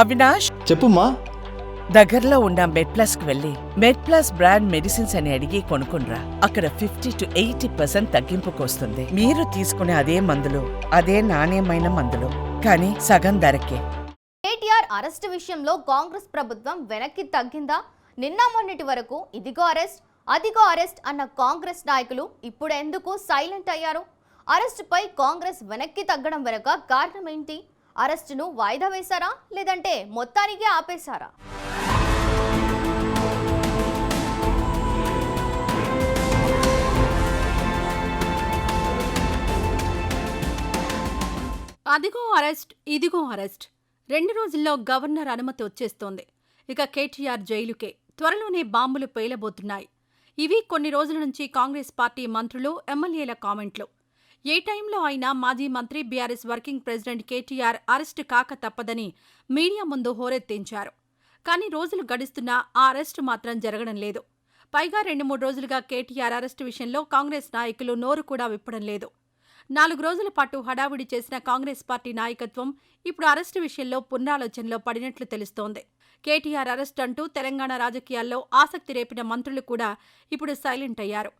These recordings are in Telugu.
అవినాష్? చెప్పుమా దగ్గరలో ఉన్న మెడ్ ప్లస్కు వెళ్ళి మెడ్ ప్లస్ బ్రాండ్ మెడిసిన్స్ అని అడిగి కొనుక్కునరా అక్కడ ఫిఫ్టీ టు ఎయిటీ పర్సెంట్ తగ్గింపుకు వస్తుంది మీరు తీసుకునే అదే మందులు అదే నాణ్యమైన మందులు. కానీ సగం ధరకే. కేటీఆర్ అరెస్టు విషయంలో కాంగ్రెస్ ప్రభుత్వం వెనక్కి తగ్గిందా? నిన్న మొన్నటి వరకు ఇదిగో అరెస్ట్ అదిగో అరెస్ట్ అన్న కాంగ్రెస్ నాయకులు ఇప్పుడు ఎందుకు సైలెంట్ అయ్యారు? అరెస్టుపై కాంగ్రెస్ వెనక్కి తగ్గడం వెనుక కారణం ఏంటి? అరెస్టును వాయిదా వేశారా? లేదంటే మొత్తానికి ఆపేశారా? అదిగో అరెస్ట్ ఇదిగో అరెస్ట్. రెండు రోజుల్లో గవర్నర్ అనుమతి వచ్చేస్తోంది. ఇక కేటీఆర్ జైలుకే. త్వరలోనే బాంబులు పేలబోతున్నాయి. ఇవి కొన్ని రోజుల నుంచి కాంగ్రెస్ పార్టీ మంత్రులు ఎమ్మెల్యేల కామెంట్లు. ఏ టైంలో అయినా మాజీ మంత్రి BRS working president KTR arrest కాక తప్పదని మీడియా ముందు హోరెత్తించారు. కానీ రోజులు గడుస్తున్నా ఆ అరెస్టు మాత్రం జరగడం లేదు. పైగా రెండు మూడు రోజులుగా కేటీఆర్ అరెస్టు విషయంలో కాంగ్రెస్ నాయకులు నోరు కూడా విప్పడం లేదు. నాలుగు రోజుల పాటు హడావుడి చేసిన కాంగ్రెస్ పార్టీ నాయకత్వం ఇప్పుడు అరెస్టు విషయంలో పునరాలోచనలో పడినట్లు తెలుస్తోంది. కేటీఆర్ అరెస్ట్ అంటూ తెలంగాణ రాజకీయాల్లో ఆసక్తి రేపిన మంత్రులు కూడా ఇప్పుడు సైలెంట్ అయ్యారు.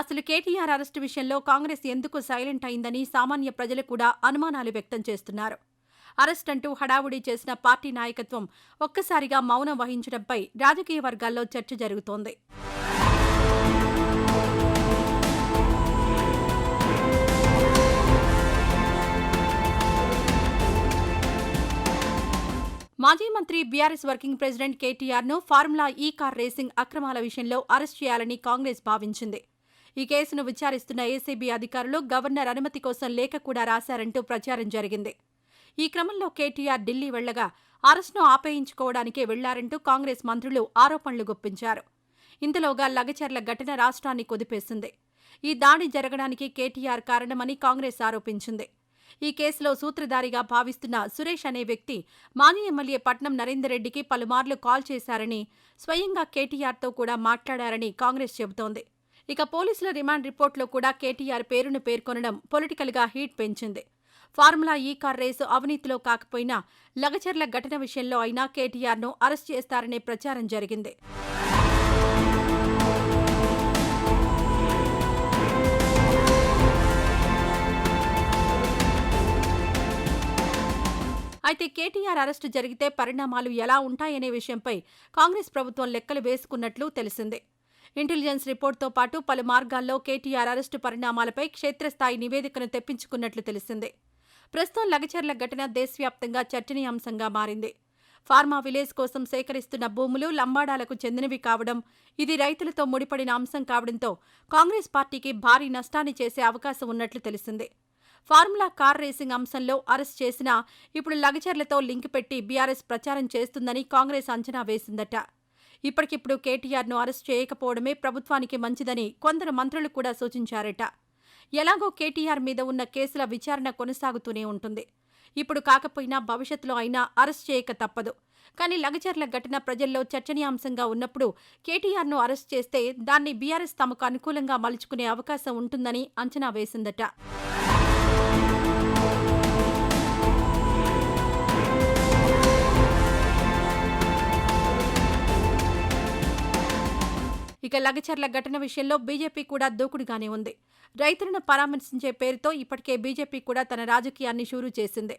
అసలు కేటీఆర్ అరెస్టు విషయంలో కాంగ్రెస్ ఎందుకు సైలెంట్ అయిందని సామాన్య ప్రజలు కూడా అనుమానాలు వ్యక్తం చేస్తున్నారు. అరెస్ట్ అంటూ హడావుడి చేసిన పార్టీ నాయకత్వం ఒక్కసారిగా మౌనం వహించడంపై రాజకీయ వర్గాల్లో చర్చ జరుగుతోంది. మాజీ మంత్రి బీఆర్ఎస్ వర్కింగ్ ప్రెసిడెంట్ కేటీఆర్ను ఫార్ములా ఈ కార్ రేసింగ్ అక్రమాల విషయంలో అరెస్ట్ చేయాలని కాంగ్రెస్ భావించింది. ఈ కేసును విచారిస్తున్న ఏసీబీ అధికారులు గవర్నర్ అనుమతి కోసం లేఖ కూడా రాశారంటూ ప్రచారం జరిగింది. ఈ క్రమంలో కేటీఆర్ ఢిల్లీ వెళ్ళగా అరెస్టును ఆపేయించుకోవడానికే వెళ్ళారంటూ కాంగ్రెస్ మంత్రులు ఆరోపణలు గుప్పించారు. ఇంతలోగా లగచర్ల ఘటన రాష్ట్రాన్ని కుదిపేసింది. ఈ దాడి జరగడానికి కేటీఆర్ కారణమని కాంగ్రెస్ ఆరోపించింది. ఈ కేసులో సూత్రధారిగా భావిస్తున్న సురేష్ అనే వ్యక్తి మాజీ ఎమ్మెల్యే పట్నం నరేందర్ రెడ్డికి పలుమార్లు కాల్ చేశారని స్వయంగా కేటీఆర్తో కూడా మాట్లాడారని కాంగ్రెస్ చెబుతోంది. ఇక పోలీసుల రిమాండ్ రిపోర్ట్లో కూడా కేటీఆర్ పేరును పేర్కొనడం పొలిటికల్గా హీట్ పెంచింది. ఫార్ములా ఈ కార్ రేసు అవినీతిలో కాకపోయినా లగచర్ల ఘటన విషయంలో అయినా కేటీఆర్ను అరెస్ట్ చేస్తారనే ప్రచారం జరిగింది. అయితే కేటీఆర్ అరెస్టు జరిగితే పరిణామాలు ఎలా ఉంటాయనే విషయంపై కాంగ్రెస్ ప్రభుత్వం లెక్కలు వేసుకున్నట్లు తెలిసిందే. ఇంటెలిజెన్స్ రిపోర్టుతో పాటు పలు మార్గాల్లో కేటీఆర్ అరెస్టు పరిణామాలపై క్షేత్రస్థాయి నివేదికను తెప్పించుకున్నట్లు తెలిసిందే. ప్రస్తుతం లగచర్ల ఘటన దేశవ్యాప్తంగా చర్చనీయాంశంగా మారింది. ఫార్మా విలేజ్ కోసం సేకరిస్తున్న భూములు లంబాడాలకు చెందినవి కావడం ఇది రైతులతో ముడిపడిన అంశం కావడంతో కాంగ్రెస్ పార్టీకి భారీ నష్టాన్ని చేసే అవకాశం ఉన్నట్లు తెలిసిందే. ఫార్ములా కార్ రేసింగ్ అంశంలో అరెస్ట్ చేసినా ఇప్పుడు లగచర్లతో లింక్ పెట్టి బీఆర్ఎస్ ప్రచారం చేస్తుందని కాంగ్రెస్ అంచనా వేసిందట. ఇప్పటికిప్పుడు కేటీఆర్ను అరెస్ట్ చేయకపోవడమే ప్రభుత్వానికి మంచిదని కొందరు మంత్రులు కూడా సూచించారట. ఎలాగో కేటీఆర్ మీద ఉన్న కేసుల విచారణ కొనసాగుతూనే ఉంటుంది. ఇప్పుడు కాకపోయినా భవిష్యత్తులో అయినా అరెస్ట్ చేయక తప్పదు. కానీ లగచర్ల ఘటన ప్రజల్లో చర్చనీయాంశంగా ఉన్నప్పుడు కేటీఆర్ను అరెస్ట్ చేస్తే దాన్ని బీఆర్ఎస్ తమకు అనుకూలంగా మలుచుకునే అవకాశం ఉంటుందని అంచనా వేసిందట. ఇక లగచర్ల ఘటన విషయంలో బీజేపీ కూడా దూకుడుగానే ఉంది. రైతులను పరామర్శించే పేరుతో ఇప్పటికే బీజేపీ కూడా తన రాజకీయాన్ని షూరు చేసింది.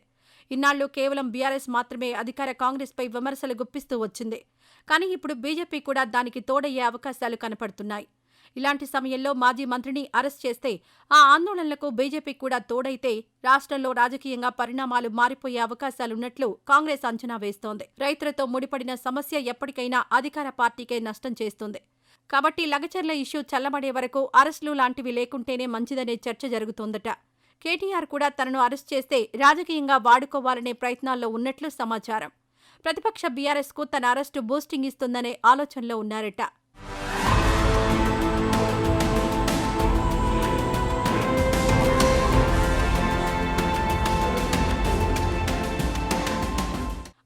ఇన్నాళ్ళు కేవలం బీఆర్ఎస్ మాత్రమే అధికార కాంగ్రెస్పై విమర్శలు గుప్పిస్తూ వచ్చింది. కానీ ఇప్పుడు బీజేపీ కూడా దానికి తోడయ్యే అవకాశాలు కనపడుతున్నాయి. ఇలాంటి సమయంలో మాజీ మంత్రిని అరెస్ట్ చేస్తే ఆ ఆందోళనలకు బీజేపీ కూడా తోడైతే రాష్ట్రంలో రాజకీయంగా పరిణామాలు మారిపోయే అవకాశాలున్నట్లు కాంగ్రెస్ అంచనా వేస్తోంది. రైతులతో ముడిపడిన సమస్య ఎప్పటికైనా అధికార పార్టీకే నష్టం చేస్తుంది. కాబట్టి లగచర్ల ఇష్యూ చల్లబడే వరకు అరెస్టులు లాంటివి లేకుంటేనే మంచిదనే చర్చ జరుగుతోందట. కేటీఆర్ కూడా తనను అరెస్ట్ చేస్తే రాజకీయంగా వాడుకోవాలనే ప్రయత్నాల్లో ఉన్నట్లు సమాచారం. ప్రతిపక్ష బీఆర్ఎస్కు తన అరెస్టు బూస్టింగ్ ఇస్తుందనే ఆలోచనలో ఉన్నారట.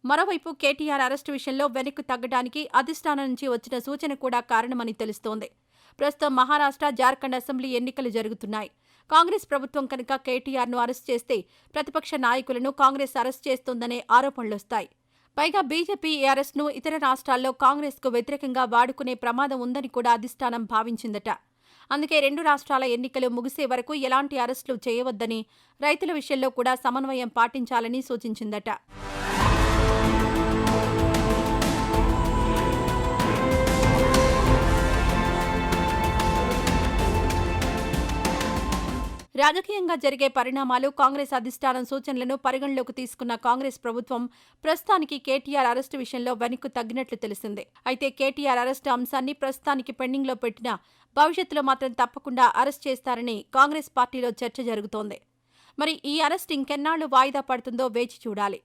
మరోవైపు కేటీఆర్ అరెస్టు విషయంలో వెనక్కు తగ్గడానికి అధిష్టానం నుంచి వచ్చిన సూచన కూడా కారణమని తెలుస్తోంది. ప్రస్తుతం మహారాష్ట్ర జార్ఖండ్ అసెంబ్లీ ఎన్నికలు జరుగుతున్నాయి. కాంగ్రెస్ ప్రభుత్వం కనుక కేటీఆర్ను అరెస్ట్ చేస్తే ప్రతిపక్ష నాయకులను కాంగ్రెస్ అరెస్ట్ చేస్తోందనే ఆరోపణలొస్తాయి పైగా బీజేపీ ఈ అరెస్ట్ను ఇతర రాష్ట్రాల్లో కాంగ్రెస్కు వ్యతిరేకంగా వాడుకునే ప్రమాదం ఉందని కూడా అధిష్టానం భావించిందట. అందుకే రెండు రాష్ట్రాల ఎన్నికలు ముగిసే వరకు ఎలాంటి అరెస్టులు చేయవద్దని రైతుల విషయంలో కూడా సమన్వయం పాటించాలని సూచించిందట. రాజకీయంగా జరిగే పరిణామాలు కాంగ్రెస్ అధిష్టానం సూచనలను పరిగణలోకి తీసుకున్న కాంగ్రెస్ ప్రభుత్వం ప్రస్తుతానికి కేటీఆర్ అరెస్టు విషయంలో వెనక్కు తగ్గినట్లు తెలిసింది. అయితే కేటీఆర్ అరెస్టు అంశాన్ని ప్రస్తుతానికి పెండింగ్లో పెట్టినా భవిష్యత్తులో మాత్రం తప్పకుండా అరెస్ట్ చేస్తారని కాంగ్రెస్ పార్టీలో చర్చ జరుగుతోంది. మరి ఈ అరెస్ట్ ఇంకెన్నాళ్ళు వాయిదా పడుతుందో వేచి చూడాలి.